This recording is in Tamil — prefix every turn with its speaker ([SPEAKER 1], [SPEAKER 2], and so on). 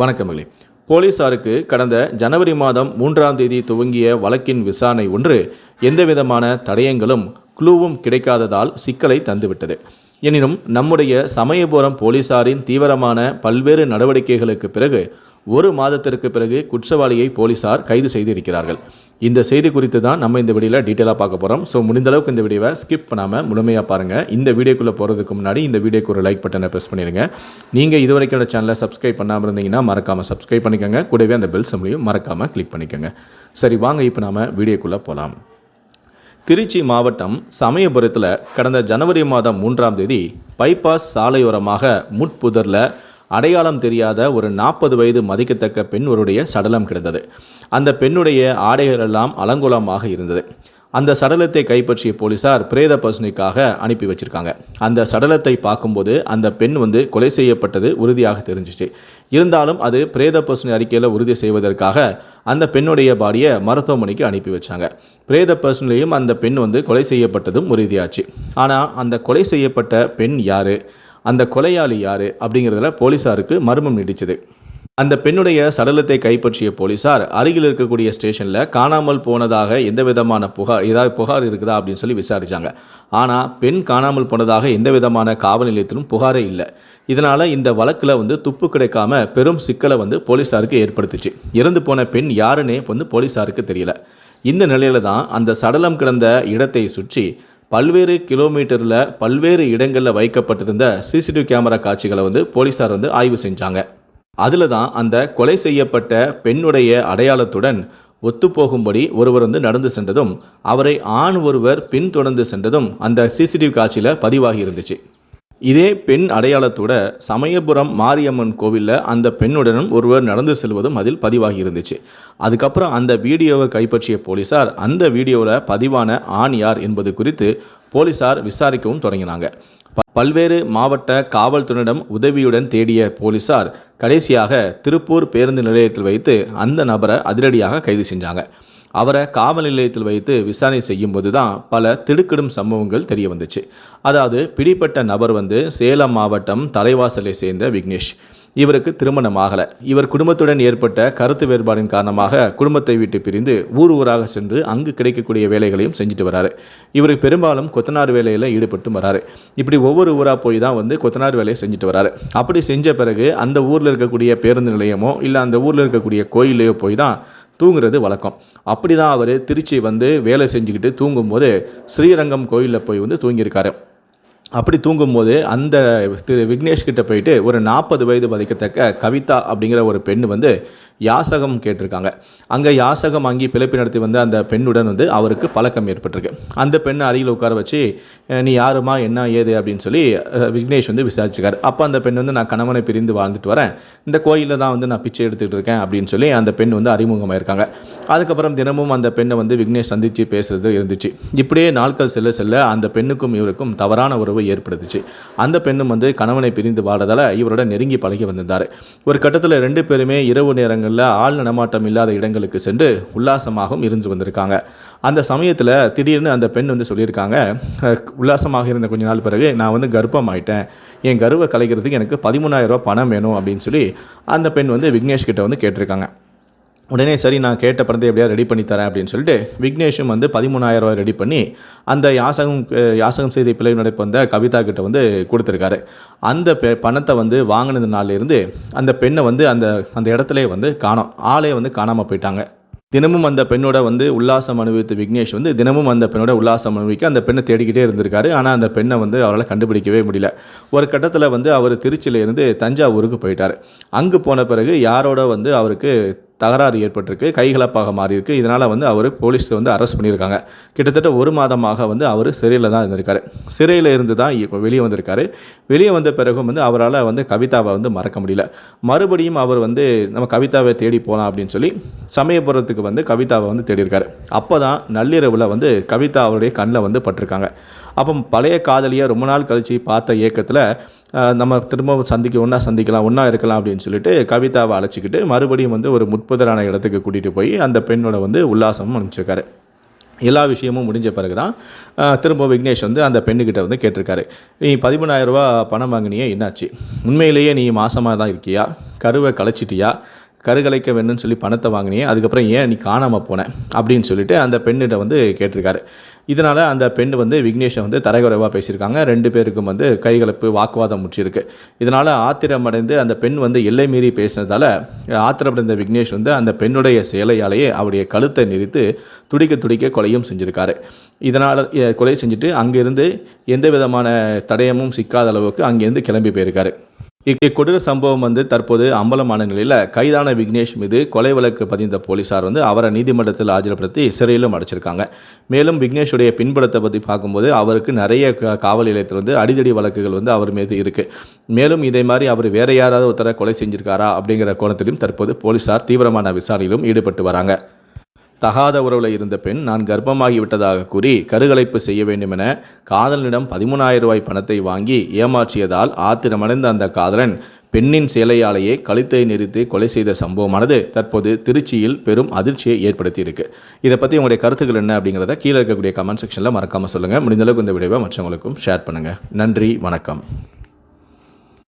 [SPEAKER 1] வணக்கமகளே போலீசாருக்கு கடந்த ஜனவரி மாதம் மூன்றாம் தேதி துவங்கிய வழக்கின் விசாரணை ஒன்று எந்தவிதமான தடயங்களும் குழுவும் கிடைக்காததால் சிக்கலை தந்துவிட்டது. எனினும் நம்முடைய சமயபுரம் போலீசாரின் தீவிரமான பல்வேறு நடவடிக்கைகளுக்கு பிறகு ஒரு மாதத்திற்கு பிறகு குற்றவாளியை போலீசார் கைது செய்திருக்கிறார்கள் இந்த செய்தி குறித்து தான் நம்ம இந்த வீடியோவில் டீட்டெயிலாக பார்க்க போகிறோம் ஸோ முடிந்த அளவுக்கு இந்த வீடியோவை ஸ்கிப் பண்ணாமல் முழுமையாக பாருங்கள் இந்த வீடியோக்குள்ளே போகிறதுக்கு முன்னாடி இந்த வீடியோக்கு ஒரு லைக் பட்டனை ப்ரெஸ் பண்ணிடுங்க. நீங்கள் இதுவரைக்கும் சேனலை சப்ஸ்கிரைப் பண்ணாமல் இருந்தீங்கன்னா மறக்காமல் சப்ஸ்கிரைப் பண்ணிக்கோங்க. கூடவே அந்த பெல் சம்லையும் மறக்காமல் கிளிக் பண்ணிக்கோங்க. சரி வாங்க இப்போ நாம வீடியோக்குள்ளே போகலாம் திருச்சி மாவட்டம் சமயபுரத்தில் கடந்த ஜனவரி மாதம் மூன்றாம் தேதி பைபாஸ் சாலையோரமாக முட்புதரில் அடையாளம் தெரியாத ஒரு நாற்பது வயது மதிக்கத்தக்க பெண் ஒருடைய சடலம் கிடந்தது. அந்த பெண்ணுடைய ஆடைகள் எல்லாம் அலங்கோலமாக இருந்தது. அந்த சடலத்தை கைப்பற்றிய போலீசார் பிரேத பசுனைக்காக அனுப்பி வச்சிருக்காங்க. அந்த சடலத்தை பார்க்கும்போது அந்த பெண் வந்து கொலை செய்யப்பட்டது உறுதியாக தெரிஞ்சிச்சு. இருந்தாலும் அது பிரேத பசுனை அறிக்கையில் உறுதி செய்வதற்காக அந்த பெண்ணுடைய பாடியை மருத்துவமனைக்கு அனுப்பி வச்சாங்க. பிரேத பசுனையும் அந்த பெண் வந்து கொலை செய்யப்பட்டதும் உறுதியாச்சு. ஆனால் அந்த கொலை செய்யப்பட்ட பெண் யார்? அந்த கொலையாளி யார் அப்படிங்கிறதுல போலீஸாருக்கு மர்மம் நீடிச்சது. அந்த பெண்ணுடைய சடலத்தை கைப்பற்றிய போலீசார் அருகில் இருக்கக்கூடிய ஸ்டேஷனில் காணாமல் போனதாக எந்த விதமான புகார் ஏதாவது புகார் இருக்குதா அப்படின்னு சொல்லி விசாரித்தாங்க ஆனால் பெண் காணாமல் போனதாக எந்த விதமான காவல் நிலையத்திலும் புகாரே இல்லை. இதனால் இந்த வழக்கில் வந்து துப்பு கிடைக்காம பெரும் சிக்கலை வந்து போலீஸாருக்கு ஏற்படுத்துச்சு. இறந்து போன பெண் யாருன்னே வந்து போலீஸாருக்கு தெரியல. இந்த நிலையில தான் அந்த சடலம் கிடந்த இடத்தை சுற்றி பல்வேறு கிலோமீட்டரில் பல்வேறு இடங்களில் வைக்கப்பட்டிருந்த சிசிடிவி கேமரா காட்சிகளை வந்து போலீஸார் வந்து ஆய்வு செஞ்சாங்க. அதில் தான் அந்த கொலை செய்யப்பட்ட பெண்ணுடைய அடையாளத்துடன் ஒத்துப்போகும்படி ஒருவர் வந்து நடந்து சென்றதும் அவரை ஆண் ஒருவர் பின்தொடர்ந்து சென்றதும் அந்த சிசிடிவி காட்சியில் பதிவாகி இருந்துச்சு. இதே பெண் அடையாளத்தோட சமயபுரம் மாரியம்மன் கோவிலில் அந்த பெண்ணுடனும் ஒருவர் நடந்து செல்வதும் அதில் பதிவாகி இருந்துச்சு அதுக்கப்புறம் அந்த வீடியோவை கைப்பற்றிய போலீசார் அந்த வீடியோவில் பதிவான ஆண் யார் என்பது குறித்து போலீசார் விசாரிக்கவும் தொடங்கினாங்க. பல்வேறு மாவட்ட காவல்துறையிடம் உதவியுடன் தேடிய போலீசார் கடைசியாக திருப்பூர் பேருந்து நிலையத்தில் வைத்து அந்த நபரை அதிரடியாக கைது செஞ்சாங்க. அவரை காவல் நிலையத்தில் வைத்து விசாரணை செய்யும்போது தான் பல திடுக்கிடும் சம்பவங்கள் தெரிய வந்துச்சு அதாவது பிடிப்பட்ட நபர் வந்து சேலம் மாவட்டம் தலைவாசலை சேர்ந்த விக்னேஷ். இவருக்கு திருமணம் ஆகலை. இவர் குடும்பத்துடன் ஏற்பட்ட கருத்து வேறுபாடின் காரணமாக குடும்பத்தை விட்டு பிரிந்து ஊர் ஊராக சென்று அங்கு கிடைக்கக்கூடிய வேலைகளையும் செஞ்சுட்டு வராரு. இவர் பெரும்பாலும் கொத்தனார் வேலையில் ஈடுபட்டு வராரு. இப்படி ஒவ்வொரு ஊராக போய் தான் வந்து கொத்தனார் வேலையை செஞ்சுட்டு வராரு. அப்படி செஞ்ச பிறகு அந்த ஊரில் இருக்கக்கூடிய பேருந்து நிலையமோ இல்லை அந்த ஊரில் இருக்கக்கூடிய கோயிலையோ போய் தான் தூங்குறது வழக்கம். அப்படி தான் அவர் திருச்சி வந்து வேலை செஞ்சுக்கிட்டு தூங்கும்போது ஸ்ரீரங்கம் கோயிலில் போய் வந்து தூங்கியிருக்காரு. அப்படி தூங்கும்போது அந்த திரு விக்னேஷ் கிட்ட போயிட்டு ஒரு நாற்பது வயது மதிக்கத்தக்க கவிதா அப்படிங்கிற ஒரு பெண் வந்து யாசகம் கேட்டிருக்காங்க. அங்கே யாசகம் வாங்கி பிழைப்பு நடத்தி வந்த அந்த பெண்ணுடன் வந்து அவருக்கு பழக்கம் ஏற்பட்டிருக்கு. அந்த பெண்ணை அருகில் உட்கார வச்சு நீ யாருமா? என்ன ஏது? அப்படின்னு சொல்லி விக்னேஷ் வந்து விசாரிச்சுக்காரு. அப்போ அந்த பெண் வந்து நான் கணவனை பிரிந்து வாழ்ந்துட்டு வரேன். இந்த கோயிலில் தான் வந்து நான் பிச்சை எடுத்துகிட்டு இருக்கேன். அப்படின்னு சொல்லி அந்த பெண் வந்து அறிமுகமாயிருக்காங்க. அதுக்கப்புறம் தினமும் அந்த பெண்ணை வந்து விக்னேஷ் சந்தித்து பேசுறது இருந்துச்சு. இப்படியே நாட்கள் செல்ல செல்ல அந்த பெண்ணுக்கும் இவருக்கும் தவறான உறவு ஏற்படுத்துச்சு. அந்த பெண்ணும் வந்து கணவனை பிரிந்து வாழதால் இவரோட நெருங்கி பழகி வந்திருந்தார். ஒரு கட்டத்தில் ரெண்டு பேருமே இரவு நேரங்கள் இடங்களில் ஆள் நடமாட்டம் இல்லாத இடங்களுக்கு சென்று உல்லாசமாகவும் இருந்து வந்திருக்காங்க. அந்த சமயத்தில் திடீர்னு அந்த பெண் வந்து சொல்லியிருக்காங்க உல்லாசமாக இருந்த கொஞ்ச நாள் பிறகு நான் வந்து கர்ப்பம் ஆயிட்டேன் என் கருவை கலைக்கிறதுக்கு எனக்கு பதிமூணாயிரரூபா பணம் வேணும் அப்படின்னு சொல்லி அந்த பெண் வந்து விக்னேஷ் கிட்ட வந்து கேட்டிருக்காங்க. உடனே சரி நான் கேட்ட பணத்தை எப்படியா ரெடி பண்ணி தரேன் அப்படின்னு சொல்லிட்டு விக்னேஷும் வந்து 13000 ரூபாய் ரெடி பண்ணி அந்த யாசகம் யாசகம் செய்தி பிள்ளை நடப்பு வந்த கவிதா கிட்ட வந்து கொடுத்துருக்காரு. அந்த பெ பணத்தை வந்து வாங்கினது நாள்ல இருந்து அந்த பெண்ணை வந்து அந்த அந்த இடத்துல வந்து காணோம். ஆளே வந்து காணாமல் போயிட்டாங்க. தினமும் அந்த பெண்ணோட வந்து உல்லாசம் அனுபவித்த விக்னேஷ் வந்து தினமும் அந்த பெண்ணோட உல்லாசம் அனுபவிக்க அந்த பெண்ணை தேடிக்கிட்டே இருந்திருக்காரு. ஆனால் அந்த பெண்ணை வந்து அவரால் கண்டுபிடிக்கவே முடியல. ஒரு கட்டத்தில் வந்து அவர் திருச்சியிலேருந்து தஞ்சாவூருக்கு போயிட்டார். அங்கு போன பிறகு யாரோட வந்து அவருக்கு தகராறு ஏற்பட்டிருக்கு கைகலப்பாக மாறியிருக்கு. இதனால் வந்து அவர் போலீஸ் வந்து அரெஸ்ட் பண்ணியிருக்காங்க. கிட்டத்தட்ட ஒரு மாதமாக வந்து அவர் சிறையில் தான் இருந்திருக்காரு. சிறையில் இருந்து தான் இப்போ வெளியே வந்திருக்காரு. வெளியே வந்த பிறகும் வந்து அவரால் வந்து கவிதாவை வந்து மறக்க முடியல. மறுபடியும் அவர் வந்து நம்ம கவிதாவை தேடி போகலாம் அப்படின்னு சொல்லி சமயபுரத்துக்கு வந்து கவிதாவை வந்து தேடியிருக்காரு. அப்போ தான் நள்ளிரவில் வந்து கவிதா அவருடைய கண்ணில் வந்து பட்டிருக்காங்க. அப்போ பழைய காதலியை ரொம்ப நாள் கழித்து பார்த்த இயக்கத்தில் நம்ம திரும்ப சந்திக்க ஒன்றா சந்திக்கலாம் ஒன்றா இருக்கலாம் அப்படின்னு சொல்லிட்டு கவிதாவை அழைச்சிக்கிட்டு மறுபடியும் வந்து ஒரு முற்புதரான இடத்துக்கு கூட்டிகிட்டு போய் அந்த பெண்ணோட வந்து உல்லாசமும் அனுப்பிச்சிருக்காரு. எல்லா விஷயமும் முடிஞ்ச பிறகு தான் திரும்ப விக்னேஷ் வந்து அந்த பெண்ணுக்கிட்ட வந்து கேட்டிருக்காரு. நீ பதிமூணாயிரரூபா பணம் வாங்கினியே என்னாச்சு? உண்மையிலேயே நீ மாசமாக தான் இருக்கியா? கருவை கலைச்சிட்டியா கருகலைக்க வேணும்னு சொல்லி பணத்தை வாங்கினியே அதுக்கப்புறம் ஏன் நீ காணாமல் போனேன் அப்படின்னு சொல்லிட்டு அந்த பெண்ணிட்ட வந்து கேட்டிருக்காரு. இதனால் அந்த பெண் வந்து விக்னேஷை வந்து தரைகுறைவாக பேசியிருக்காங்க. ரெண்டு பேருக்கும் வந்து கைகலப்பு வாக்குவாதம் முற்றிருக்கு இதனால் ஆத்திரமடைந்து அந்த பெண் வந்து எல்லை மீறி பேசினதால் ஆத்திரமடைந்த விக்னேஷ் வந்து அந்த பெண்ணுடைய சேலையாலேயே அவருடைய கழுத்தை நெரித்து துடிக்க துடிக்க கொலையும் செஞ்சுருக்காரு. இதனால் கொலை செஞ்சுட்டு அங்கேருந்து எந்த விதமான தடயமும் சிக்காத அளவுக்கு அங்கேருந்து கிளம்பி போயிருக்காரு. இக்கொடுக சம்பவம் வந்து தற்போது அம்பலமான நிலையில் கைதான விக்னேஷ் மீது கொலை வழக்கு பதிந்த போலீசார் வந்து அவரை நீதிமன்றத்தில் ஆஜர்படுத்தி சிறையிலும் அடைச்சிருக்காங்க. மேலும் விக்னேஷுடைய பின்புலத்தை பற்றி பார்க்கும்போது அவருக்கு நிறைய க- காவல் நிலையத்தில் வந்து அடிதடி வழக்குகள் வந்து அவர் மீது இருக்குது மேலும் இதே மாதிரி அவர் வேற யாராவது ஒருத்தரை கொலை செஞ்சிருக்காரா அப்படிங்கிற கோணத்திலும் தற்போது போலீசார் தீவிரமான விசாரணையிலும் ஈடுபட்டு வராங்க. தகாத உறவில் இருந்த பெண் நான் கர்ப்பமாகி விட்டதாக கூறி கருகலைப்பு செய்ய வேண்டுமென காதலனிடம் பதிமூணாயிரம் ரூபாய் பணத்தை வாங்கி ஏமாற்றியதால் ஆத்திரமடைந்த அந்த காதலன் பெண்ணின் சேலையாலேயே கழுத்தை நிறுத்தி கொலை செய்த சம்பவமானது தற்போது திருச்சியில் பெரும் அதிர்ச்சியை ஏற்படுத்தியிருக்கு. இதை பற்றி உங்களுடைய கருத்துக்கள் என்ன அப்படிங்கிறத கீழே இருக்கக்கூடிய கமெண்ட் செக்ஷனில் மறக்காமல் சொல்லுங்கள் முடிந்தளவுக்கு இந்த வீடியோவை மற்றவங்களுக்கும் ஷேர் பண்ணுங்கள் நன்றி வணக்கம்.